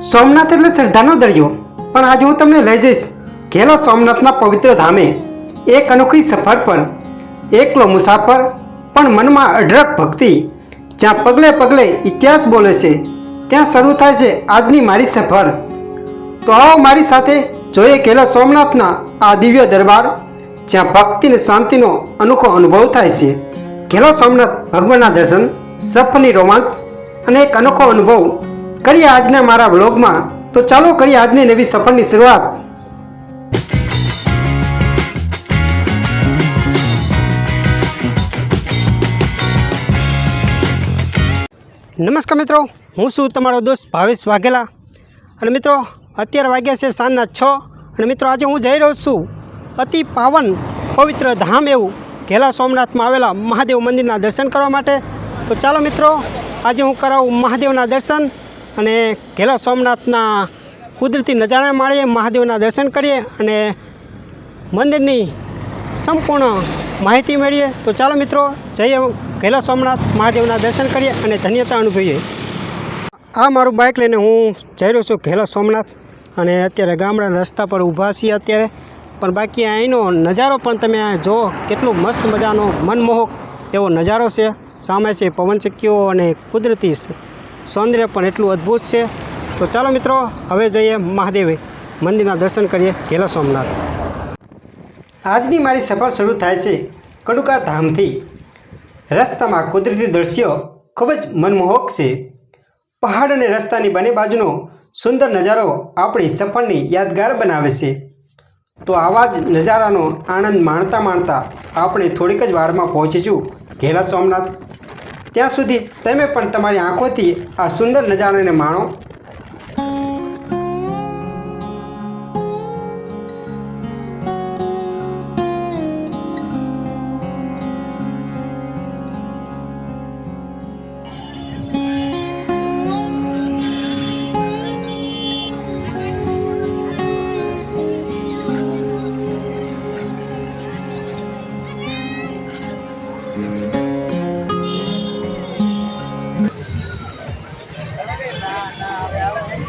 સોમનાથ એટલે શ્રદ્ધાનો દરિયો. પણ આજે હું તમને લઈ જઈશ ઘેલો સોમનાથના પવિત્ર ધામે એક અનોખી સફર પર, એકલો મુસાફર, પણ મનમાં અઢળક ભક્તિ, જ્યાં પગલે પગલે ઇતિહાસ બોલે છે, ત્યાં શરૂ થાય છે આજની મારી સફર. તો આવો મારી સાથે જોઈએ ઘેલો સોમનાથના આ દિવ્ય દરબાર, જ્યાં ભક્તિ અને શાંતિનો અનોખો અનુભવ થાય છે. ઘેલો સોમનાથ ભગવાનના દર્શન સફરની રોમાંચ અને એક અનોખો અનુભવ કરીએ આજના મારા બ્લોગમાં તો ચાલો કરીએ આજની નવી સફરની શરૂઆત. નમસ્કાર મિત્રો, હું છું તમારો દોસ્ત ભાવેશ વાઘેલા. અને મિત્રો, અત્યારે વાગ્યા છે સાંજના છ. અને મિત્રો, આજે હું જઈ રહ્યો છું અતિ પાવન પવિત્ર ધામ એવું, ઘેલા સોમનાથમાં આવેલા મહાદેવ મંદિરના દર્શન કરવા માટે. તો ચાલો મિત્રો, આજે હું કરાવું મહાદેવના દર્શન. અને ઘેલા સોમનાથના કુદરતી નજારા માણીએ મહાદેવના દર્શન કરીએ અને મંદિરની સંપૂર્ણ માહિતી મેળવીએ. તો ચાલો મિત્રો જઈએ ઘેલા સોમનાથ મહાદેવના દર્શન કરીએ અને ધન્યતા અનુભવીએ. આ મારું બાઇક લઈને હું જઈ રહ્યો છું ઘેલા સોમનાથ અને અત્યારે ગામડાના રસ્તા પર ઊભા છીએ અત્યારે. પણ બાકી અહીંનો નજારો પણ તમે જો, કેટલું મસ્ત મજાનો મનમોહક એવો નજારો છે. સામે છે પવનચક્કીઓ અને કુદરતી સૌંદર્ય પણ એટલું અદ્ભુત છે. તો ચાલો મિત્રો, હવે જઈએ મહાદેવે મંદિરના દર્શન કરીએ ઘેલા સોમનાથ. આજની મારી સફર શરૂ થાય છે કડુકા ધામથી. રસ્તામાં કુદરતી દ્રશ્યો ખૂબ જ મનમોહક છે. પહાડ અને રસ્તાની બંને બાજુનો સુંદર નજારો આપણી સફરની યાદગાર બનાવે છે. તો આવા જ નજારાનો આનંદ માણતા માણતા આપણે થોડીક જ વારમાં પહોંચીશું ઘેલા સોમનાથ. ત્યાં સુધી તમે પણ તમારી આંખોથી આ સુંદર નજારાને માણો.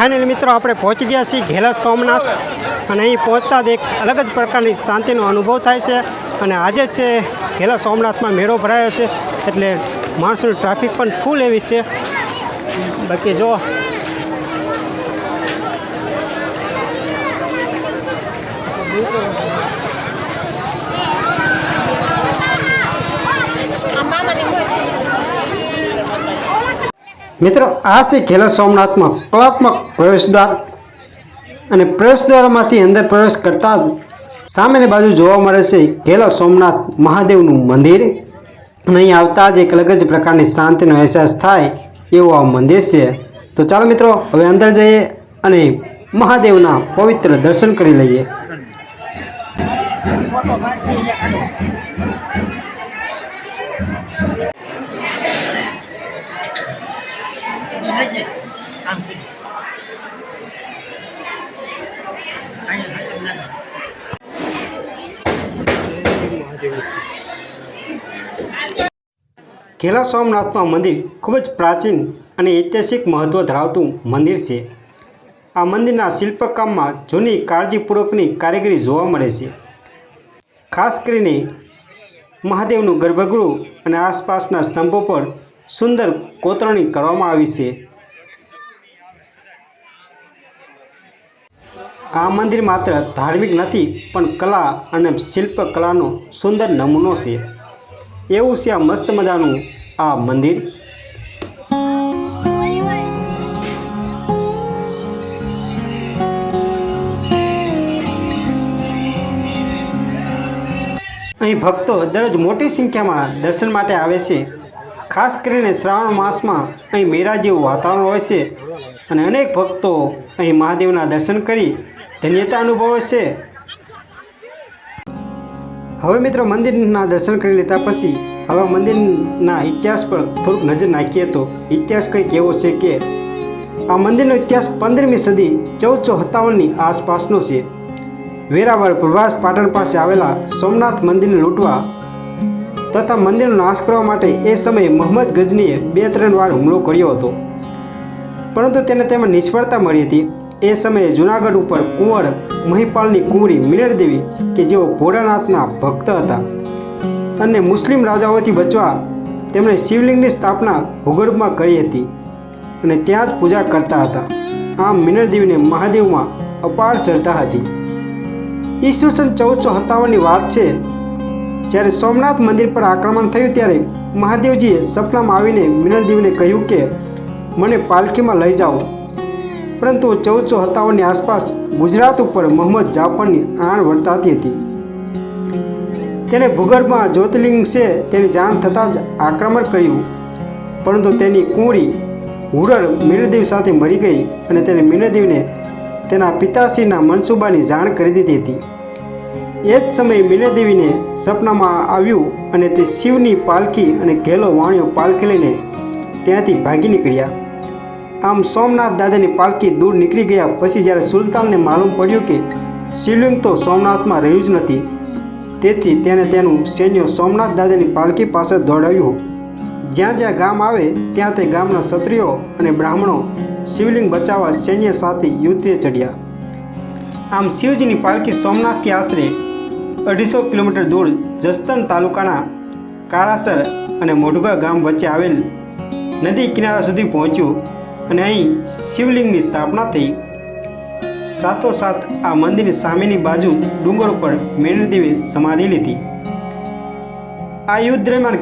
ફાઇનલી મિત્રો આપણે પહોંચી ગયા છીએ ઘેલા સોમનાથ. અને અહીં પહોંચતા જ એક અલગ જ પ્રકારની શાંતિનો અનુભવ થાય છે. અને આજે છે ઘેલા સોમનાથમાં મેળો ભરાયો છે. એટલે માણસોની ટ્રાફિક પણ ફૂલ એવી છે. બાકી જો મિત્રો, આ છે ઘેલા સોમનાથમાં કલાત્મક પ્રવેશદ્વાર. અને પ્રવેશદ્વારમાંથી અંદર પ્રવેશ કરતા સામેની બાજુ જોવા મળે છે ઘેલા સોમનાથ મહાદેવનું મંદિર. અને અહીં આવતા જ એક અલગ જ પ્રકારની શાંતિનો અહેસાસ થાય એવું આ મંદિર છે. તો ચાલો મિત્રો, હવે અંદર જઈએ અને મહાદેવના પવિત્ર દર્શન કરી લઈએ. ઘેલા સોમનાથનું મંદિર ખૂબ જ પ્રાચીન અને ઐતિહાસિક મહત્ત્વ ધરાવતું મંદિર છે. આ મંદિરના શિલ્પકામમાં જૂની કાળજીપૂર્વકની કારીગરી જોવા મળે છે. ખાસ કરીને મહાદેવનું ગર્ભગૃહ અને આસપાસના સ્તંભો પર સુંદર કોતરણી કરવામાં આવી છે. આ મંદિર માત્ર ધાર્મિક નથી, પણ કલા અને શિલ્પકલાનો સુંદર નમૂનો છે. એવું છે આ મસ્ત મજાનું આ મંદિર. અહીં ભક્તો દરરોજ મોટી સંખ્યામાં દર્શન માટે આવે છે. ખાસ કરીને શ્રાવણ માસમાં અહીં મેળા જેવું વાતાવરણ હોય છે. અને અનેક ભક્તો અહીં મહાદેવના દર્શન કરી ધન્યતા અનુભવે છે. હવે મિત્રો મંદિરના દર્શન કરી લીધા પછી હવે મંદિરના ઇતિહાસ પર થોડુંક નજર નાખીએ તો ઇતિહાસ કંઈક એવો છે કે આ મંદિરનો ઇતિહાસ પંદરમી સદી ચૌદસો સત્તાવનની આસપાસનો છે. વેરાવળ પ્રભાસ પાટણ પાસે આવેલા સોમનાથ મંદિરને લૂંટવા તથા મંદિરનો નાશ કરવા માટે એ સમયે મોહમ્મદ ગજનીએ બે ત્રણ વાર હુમલો કર્યો હતો. પરંતુ તેને તેમાં નિષ્ફળતા મળી હતી. એ સમયે જૂનાગઢ ઉપર કુંવર મહિપાલની કુંવરી મિનળદેવી કે જેઓ ભોળાનાથના ભક્ત હતા. અને મુસ્લિમ રાજાઓથી બચવા તેમણે શિવલિંગની સ્થાપના ભૂગર્ભમાં કરી હતી અને ત્યાં જ પૂજા કરતા હતા. આમ મિનળદેવીને મહાદેવમાં અપાર શ્રદ્ધા હતી. ઈસવીસન ચૌદસો સત્તાવનની વાત છે. જ્યારે સોમનાથ મંદિર પર આક્રમણ થયું ત્યારે મહાદેવજીએ સપનામાં આવીને મિનળદેવીને કહ્યું કે, મને પાલખીમાં લઈ જાઓ. પરંતુ ચૌદસો સત્તાવનની આસપાસ ગુજરાત ઉપર મોહમ્મદ જાફરની આણ વર્તાતી હતી. તેણે ભૂગર્ભમાં જ્યોતિર્લિંગ છે તેની જાણ થતાં જ આક્રમણ કર્યું. પરંતુ તેની કુંવરી હુરર મીણદેવ સાથે મરી ગઈ અને તેને મીણદેવને તેના પિતાશ્રીના મનસુબાની જાણ કરી દીધી હતી. એ જ સમયે મીણદેવીને સપનામાં આવ્યું અને તે શિવની પાલખી અને ઘેલો વાણિયો પાલખી લઈને ત્યાંથી ભાગી નીકળ્યા. આમ સોમનાથ દાદાની પાલખી દૂર નીકળી ગયા પછી જ્યારે સુલતાનને માલુમ પડ્યું કે શિવલિંગ તો સોમનાથમાં રહ્યું જ નથી, તેથી તેણે તેનું સૈન્ય સોમનાથ દાદાની પાલખી પાસે દોડાવ્યું. જ્યાં જ્યાં ગામ આવે, ત્યાં તે ગામના ક્ષત્રિયો અને બ્રાહ્મણો શિવલિંગ બચાવવા સૈન્ય સાથે યુદ્ધે ચડ્યા આમ શિવજીની પાલખી સોમનાથથી આશરે અઢીસો કિલોમીટર દૂર જસ્તન તાલુકાના કાળાસર અને મોઢુગા ગામ વચ્ચે આવેલ નદી કિનારા સુધી પહોંચ્યું. અને અહીં શિવલિંગની સ્થાપના થઈ સાથોસાથ આ મંદિરની સામેની બાજુ ડુંગર ઉપર મેણદેવે સમાધિ લીધી. આ યુદ્ધ દરમિયાન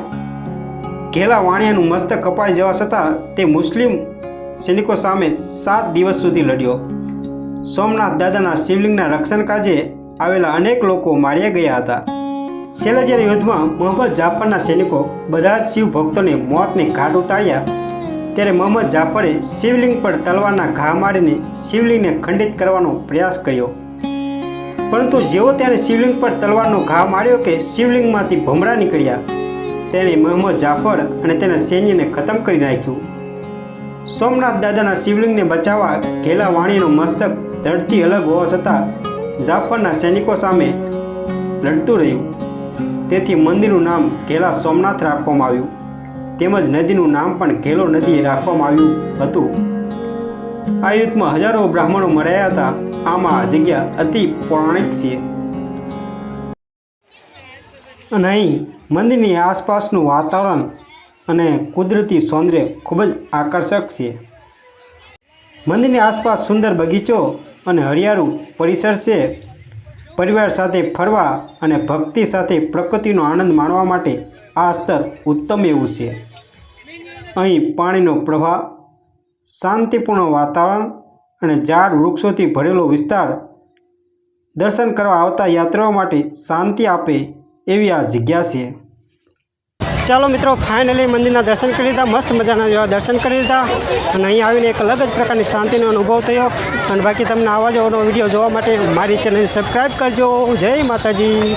ઘેલા વાણિયાનું મસ્તક કપાઈ જવા છતાં તે મુસ્લિમ સૈનિકો સામે સાત દિવસ સુધી લડ્યો. સોમનાથ દાદાના શિવલિંગના રક્ષણ કાજે આવેલા અનેક લોકો માર્યા ગયા હતા. છેલ્લા જ્યારે યુદ્ધમાં મોહમ્મદ જાફરના સૈનિકો બધા જ શિવ ભક્તોને મોતને ઘાટ ઉતાર્યા. ત્યારે મોહમ્મદ જાફરે શિવલિંગ પર તલવારના ઘા મારીને શિવલિંગને ખંડિત કરવાનો પ્રયાસ કર્યો. પરંતુ જેવો તેણે શિવલિંગ પર તલવારનો ઘા માર્યો કે શિવલિંગમાંથી ભમરા નીકળ્યા, તેણે મોહમ્મદ જાફર અને તેના સૈન્યને ખતમ કરી નાખ્યું. સોમનાથ દાદાના શિવલિંગને બચાવવા ઘેલા વાણીનું મસ્તક ધડથી અલગ હોવા છતાં જાફરના સૈનિકો સામે લડતું રહ્યું. તેથી મંદિરનું નામ ઘેલા સોમનાથ રાખવામાં આવ્યું. તેમજ નદીનું નામ પણ ઘેલો નદી રાખવામાં આવ્યું હતું. આ યુદ્ધમાં હજારો બ્રાહ્મણો મરાયા હતા. આમાં આ જગ્યા અતિ પૌરાણિક છે. અને અહીં મંદિરની આસપાસનું વાતાવરણ અને કુદરતી સૌંદર્ય ખૂબ જ આકર્ષક છે. મંદિરની આસપાસ સુંદર બગીચો અને હરિયાળું પરિસર છે. પરિવાર સાથે ફરવા અને ભક્તિ સાથે પ્રકૃતિનો આનંદ માણવા માટે આ સ્તર ઉત્તમ એવું છે. અહીં પાણીનો પ્રવાહ, શાંતિપૂર્ણ વાતાવરણ અને ઝાડ વૃક્ષોથી ભરેલો વિસ્તાર દર્શન કરવા આવતા યાત્રાઓ માટે શાંતિ આપે એવી આ જગ્યા છે. ચાલો મિત્રો ફાઇનલી મંદિરના દર્શન કરી લીધા, મસ્ત મજાના જેવા દર્શન કરી લીધા અને અહીં આવીને એક અલગ જ પ્રકારની શાંતિનો અનુભવ થયો. અને બાકી તમને આવા જવાનો વીડિયો જોવા માટે મારી ચેનલને સબસ્ક્રાઈબ કરજો. જય માતાજી.